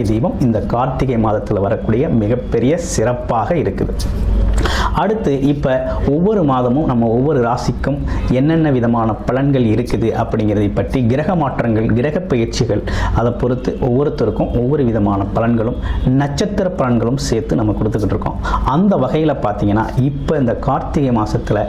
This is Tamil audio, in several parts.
தீபம் இந்த கார்த்திகை மாதத்தில் வரக்கூடிய மிகப்பெரிய சிறப்பாக இருக்குது. அடுத்து இப்போ ஒவ்வொரு மாதமும் நம்ம ஒவ்வொரு ராசிக்கும் என்னென்ன விதமான பலன்கள் இருக்குது அப்படிங்கிறதை பற்றி கிரக மாற்றங்கள் கிரக பயிற்சிகள் அதை பொறுத்து ஒவ்வொருத்தருக்கும் ஒவ்வொரு விதமான பலன்களும் நட்சத்திர பலன்களும் சேர்த்து நம்ம கொடுத்துக்கிட்டு இருக்கோம். அந்த வகையில் பார்த்தீங்கன்னா இப்போ இந்த கார்த்திகை மாதத்தில்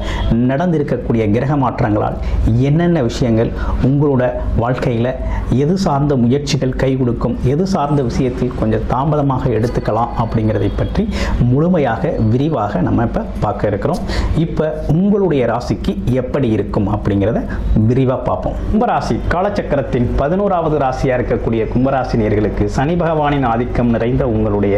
நடந்திருக்கக்கூடிய கிரக மாற்றங்களால் என்னென்ன விஷயங்கள் உங்களோட வாழ்க்கையில் எது சார்ந்த முயற்சிகள் கை கொடுக்கும் எது சார்ந்த விஷயத்தில் கொஞ்சம் தாமதமாக எடுத்துக்கலாம் அப்படிங்கிறதை பற்றி முழுமையாக விரிவாக நம்ம இப்போ பார்க்க இருக்கிறோம். இப்போ உங்களுடைய ராசிக்கு எப்படி இருக்கும் அப்படிங்கிறத விரிவாக பார்ப்போம். கும்பராசி காலச்சக்கரத்தின் பதினோராவது ராசியாக இருக்கக்கூடிய கும்பராசி நேர்களுக்கு சனி பகவானின் ஆதிக்கம் நிறைந்த உங்களுடைய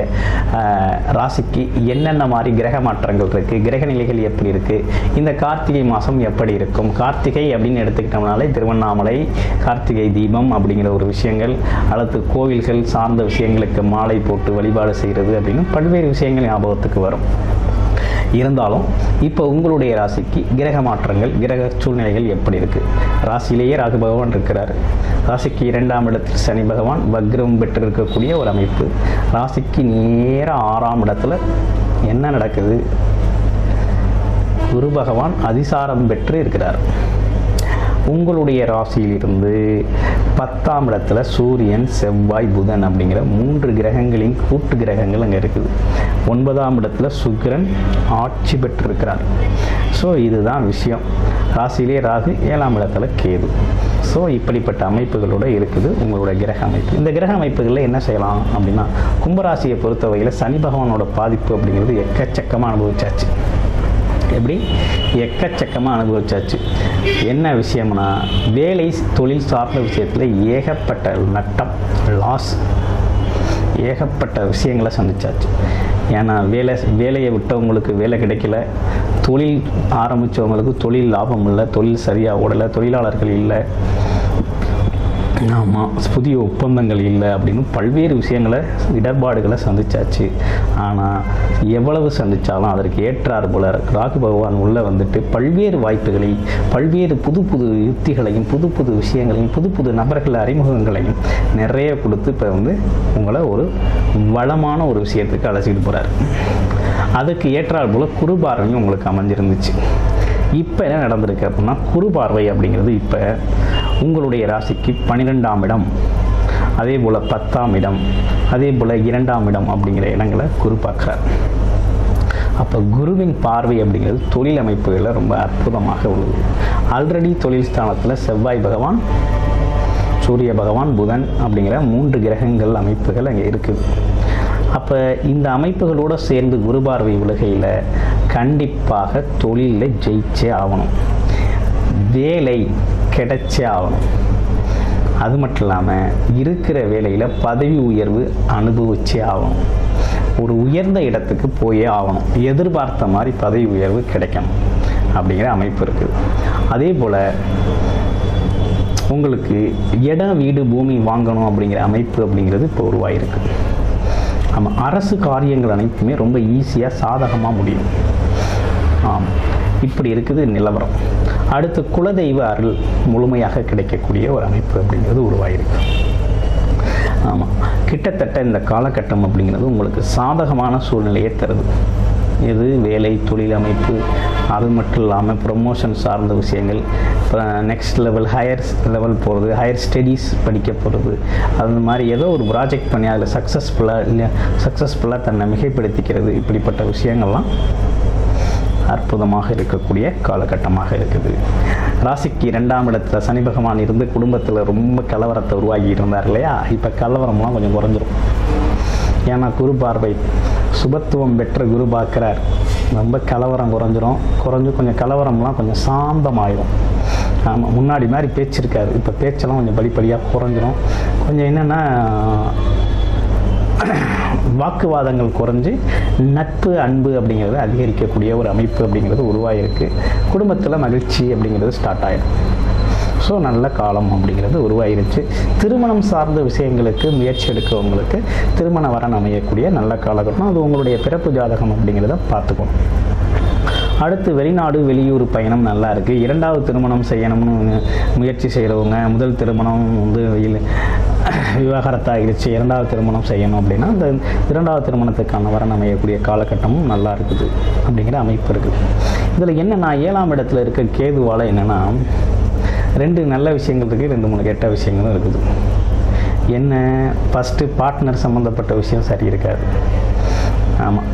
ராசிக்கு என்னென்ன மாதிரி கிரக மாற்றங்கள் இருக்குது கிரக நிலைகள் எப்படி இருக்குது இந்த கார்த்திகை மாதம் எப்படி இருக்கும் கார்த்திகை அப்படின்னு எடுத்துக்கிட்டோம்னாலே திருவண்ணாமலை கார்த்திகை தீபம் அப்படிங்கிற ஒரு விஷயங்கள் அல்லது கோவில்கள் சார்ந்த விஷயங்களுக்கு மாலை போட்டு வழிபாடு செய்கிறது அப்படின்னு பல்வேறு விஷயங்கள் ஞாபகத்துக்கு வரும். இருந்தாலும் இப்போ உங்களுடைய ராசிக்கு கிரக மாற்றங்கள் கிரக சூழ்நிலைகள் எப்படி இருக்குது ராசியிலேயே ராகு பகவான் இருக்கிறார். ராசிக்கு இரண்டாம் இடத்தில் சனி பகவான் வக்ரம் பெற்று இருக்கக்கூடிய ஒரு அமைப்பு. ராசிக்கு நேர ஆறாம் இடத்துல என்ன நடக்குது? குரு பகவான் அதிசாரம் பெற்று இருக்கிறார். உங்களுடைய ராசியிலிருந்து பத்தாம் இடத்துல சூரியன் செவ்வாய் புதன் அப்படிங்கிற மூன்று கிரகங்களின் கூட்டு கிரகங்கள் அங்கே இருக்குது. ஒன்பதாம் இடத்துல சுக்கிரன் ஆட்சி பெற்றிருக்கிறார். ஸோ இதுதான் விஷயம். ராசியிலே ராகு ஏழாம் இடத்துல கேது. ஸோ இப்படிப்பட்ட அமைப்புகளோட இருக்குது உங்களோட கிரக அமைப்பு. இந்த கிரக அமைப்புகளில் என்ன செய்யலாம் அப்படின்னா கும்பராசியை பொறுத்தவரையில் சனி பகவானோட பாதிப்பு அப்படிங்கிறது எக்கச்சக்கமாக அனுபவிச்சாச்சு. எப்படி? எக்கச்சக்கமாக அனுபவிச்சாச்சு. என்ன விஷயம்னா வேலை தொழில் சார்ந்த விஷயத்தில் ஏகப்பட்ட நட்டம் லாஸ் ஏகப்பட்ட விஷயங்களை சந்திச்சாச்சு. ஏன்னா வேலை வேலையை விட்டவங்களுக்கு வேலை கிடைக்கல. தொழில் ஆரம்பித்தவங்களுக்கு தொழில் லாபம் இல்லை தொழில் சரியாக ஓடலை தொழிலாளர்கள் இல்லை. ஆமாம் புதிய ஒப்பந்தங்கள் இல்லை அப்படின்னு பல்வேறு விஷயங்களை இடர்பாடுகளை சந்திச்சாச்சு. ஆனால் எவ்வளவு சந்தித்தாலும் அதற்கு ஏற்றார் போல ராகு பகவான் உள்ளே வந்துட்டு பல்வேறு வாய்ப்புகளை பல்வேறு புது புது யுக்திகளையும் புது புது விஷயங்களையும் புது புது நபர்கள் அறிமுகங்களையும் நிறைய கொடுத்து இப்போ வந்து உங்களை ஒரு வளமான ஒரு விஷயத்துக்கு அழைச்சிட்டு போகிறார் அதுக்கு ஏற்றார் போல உங்களுக்கு அமைஞ்சிருந்துச்சு. இப்போ என்ன நடந்திருக்கு அப்படின்னா குரு பார்வை அப்படிங்கிறது இப்போ உங்களுடைய ராசிக்கு பன்னிரெண்டாம் இடம். அதே போல் பத்தாம் இடம் அதே போல் இரண்டாம் இடம் அப்படிங்கிற இடங்களை குரு பார்க்குறார். அப்போ குருவின் பார்வை அப்படிங்கிறது தொழில் அமைப்புகளில் ரொம்ப அற்புதமாக உள்ளது. ஆல்ரெடி தொழில் ஸ்தானத்தில் செவ்வாய் பகவான் சூரிய பகவான் புதன் அப்படிங்கிற மூன்று கிரகங்கள் அமைப்புகள் அங்கே இருக்குது. அப்போ இந்த அமைப்புகளோடு சேர்ந்து குரு பார்வை உலகையில் கண்டிப்பாக தொழிலில் ஜெயிச்சே ஆகணும் வேலை கிடைச்சே ஆகணும் அது மட்டும் இல்லாமல் இருக்கிற வேலையில் பதவி உயர்வு அனுபவிச்சே ஆகணும் ஒரு உயர்ந்த இடத்துக்கு போயே ஆகணும் எதிர்பார்த்த மாதிரி பதவி உயர்வு கிடைக்கணும் அப்படிங்கிற அமைப்பு இருக்குது. அதே போல் உங்களுக்கு இடம் வீடு பூமி வாங்கணும் அப்படிங்கிற அமைப்பு அப்படிங்கிறது இப்போ உருவாயிருக்கு. நம்ம அரசு காரியங்கள் அனைத்துமே ரொம்ப ஈஸியாக சாதகமாக முடியும். ஆம். இப்படி இருக்குது நிலவரம். அடுத்து குலதெய்வ அருள் முழுமையாக கிடைக்கக்கூடிய ஒரு அமைப்பு அப்படிங்கிறது உருவாகிருக்கு ஆமாம் கிட்டத்தட்ட இந்த காலகட்டம் அப்படிங்கிறது உங்களுக்கு சாதகமான சூழ்நிலையை தருது. இது வேலை தொழில் அமைப்பு அது மட்டும் இல்லாமல் ப்ரொமோஷன் சார்ந்த விஷயங்கள் இப்போ நெக்ஸ்ட் லெவல் ஹையர் லெவல் போகிறது ஹையர் ஸ்டடீஸ் படிக்க போகிறது அந்த மாதிரி ஏதோ ஒரு ப்ராஜெக்ட் பண்ணி அதில் சக்ஸஸ்ஃபுல்லாக இல்லை சக்ஸஸ்ஃபுல்லாக தன்னை மிகைப்படுத்திக்கிறது இப்படிப்பட்ட விஷயங்கள்லாம் அற்புதமாக இருக்கக்கூடிய காலகட்டமாக இருக்குது. ராசிக்கு இரண்டாம் இடத்துல சனி பகவான் இருந்து குடும்பத்தில் ரொம்ப கலவரத்தை உருவாகி இருந்தார் இல்லையா? இப்போ கலவரம்லாம் கொஞ்சம் குறைஞ்சிரும். ஏன்னா குரு பார்வை சுபத்துவம் பெற்ற குரு பார்க்குறார். ரொம்ப கலவரம் குறைஞ்சிரும். குறைஞ்சு கொஞ்சம் கலவரம்லாம் கொஞ்சம் சாந்தமாயிடும் ஆமாம் முன்னாடி மாதிரி பேச்சு இருக்காது இப்போ பேச்செல்லாம் கொஞ்சம் படிப்படியாக குறைஞ்சிரும். கொஞ்சம் என்னென்னா வாக்குவாதங்கள் குறைஞ்சு நட்பு அன்பு அப்படிங்கிறது அதிகரிக்கக்கூடிய ஒரு அமைப்பு அப்படிங்கிறது உருவாகிருக்கு குடும்பத்தில் மகிழ்ச்சி அப்படிங்கிறது ஸ்டார்ட் ஆகிடும் ஸோ நல்ல காலம் அப்படிங்கிறது உருவாயிருச்சு. திருமணம் சார்ந்த விஷயங்களுக்கு முயற்சி எடுக்கிறவங்களுக்கு திருமண வரன் அமையக்கூடிய நல்ல காலகட்டம். அது உங்களுடைய பிறப்பு ஜாதகம் அப்படிங்கிறத பார்த்துக்கணும். அடுத்து வெளிநாடு வெளியூர் பயணம் நல்லா இருக்குது இரண்டாவது திருமணம் செய்யணும்னு முயற்சி செய்கிறவங்க முதல் திருமணம் வந்து விவாகரத்தாகிடுச்சு. இரண்டாவது திருமணம் செய்யணும் அப்படின்னா அந்த இரண்டாவது திருமணத்துக்கான வரன் அமையக்கூடிய காலகட்டமும் நல்லா இருக்குது அப்படிங்கிற அமைப்பு இருக்குது இதில் என்னென்னா ஏழாம் இடத்துல இருக்க கேதுவால் என்னென்னா ரெண்டு நல்ல விஷயங்கள் இருக்குது ரெண்டு மூணு கெட்ட விஷயங்களும் இருக்குது. என்ன? ஃபஸ்ட்டு பார்ட்னர் சம்மந்தப்பட்ட விஷயம் சரி இருக்காது. ஆமாம்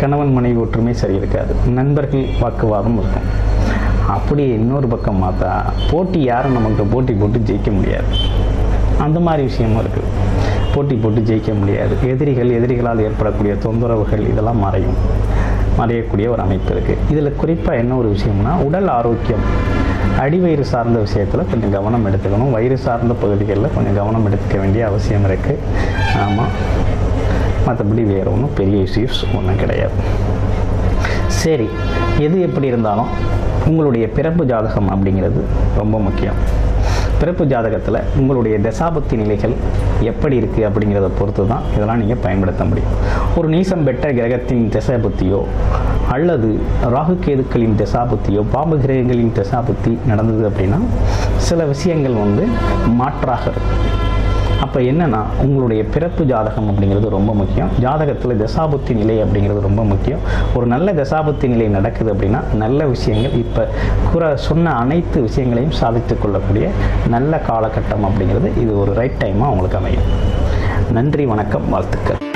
கணவன் மனைவி ஒற்றுமை சரி இருக்காது. நண்பர்கள் வாக்குவாதம் இருக்கும். அப்படி இன்னொரு பக்கம் பார்த்தா போட்டி யாரும் நமக்கு போட்டி போட்டு ஜெயிக்க முடியாது. அந்த மாதிரி விஷயமும் இருக்குது போட்டி போட்டு ஜெயிக்க முடியாது. எதிரிகள் எதிரிகளால் ஏற்படக்கூடிய தொந்தரவுகள் இதெல்லாம் மறையும். மறையக்கூடிய ஒரு அமைப்பு இருக்குது இதில் குறிப்பாக என்ன ஒரு விஷயம்னா உடல் ஆரோக்கியம். அடிவயிறு சார்ந்த விஷயத்தில் கொஞ்சம் கவனம் எடுத்துக்கணும். வயிறு சார்ந்த பகுதிகளில் கொஞ்சம் கவனம் எடுத்துக்க வேண்டிய அவசியம் இருக்குது ஆமாம் மற்றபடி வேறு ஒன்றும் பெரிய இஷ்யூஸ் ஒன்றும் கிடையாது. சரி. எது எப்படி இருந்தாலும் உங்களுடைய பிறப்பு ஜாதகம் அப்படிங்கிறது ரொம்ப முக்கியம். பிறப்பு ஜாதகத்தில் உங்களுடைய தசாபக்தி நிலைகள் எப்படி இருக்குது அப்படிங்கிறத பொறுத்து தான் இதெல்லாம் நீங்கள் பயன்படுத்த முடியும். ஒரு நீசம் பெற்ற கிரகத்தின் தசாபக்தியோ அல்லது ராகு கேதுக்களின் தசாபுத்தியோ பாம்பு கிரகங்களின் தசாபுத்தி நடந்தது அப்படின்னா சில விஷயங்கள் வந்து மாற்றாக இருக்கும். அப்போ என்னன்னா உங்களுடைய பிறப்பு ஜாதகம் அப்படிங்கிறது ரொம்ப முக்கியம். ஜாதகத்தில் தசாபுத்தி நிலை அப்படிங்கிறது ரொம்ப முக்கியம். ஒரு நல்ல தசாபுத்தி நிலை நடக்குது அப்படின்னா நல்ல விஷயங்கள் இப்போ கூற சொன்ன அனைத்து விஷயங்களையும் சாதித்து கொள்ளக்கூடிய நல்ல காலகட்டம் அப்படிங்கிறது இது ஒரு ரைட் டைமாக உங்களுக்கு அமையும். நன்றி வணக்கம் வாழ்த்துக்கள்.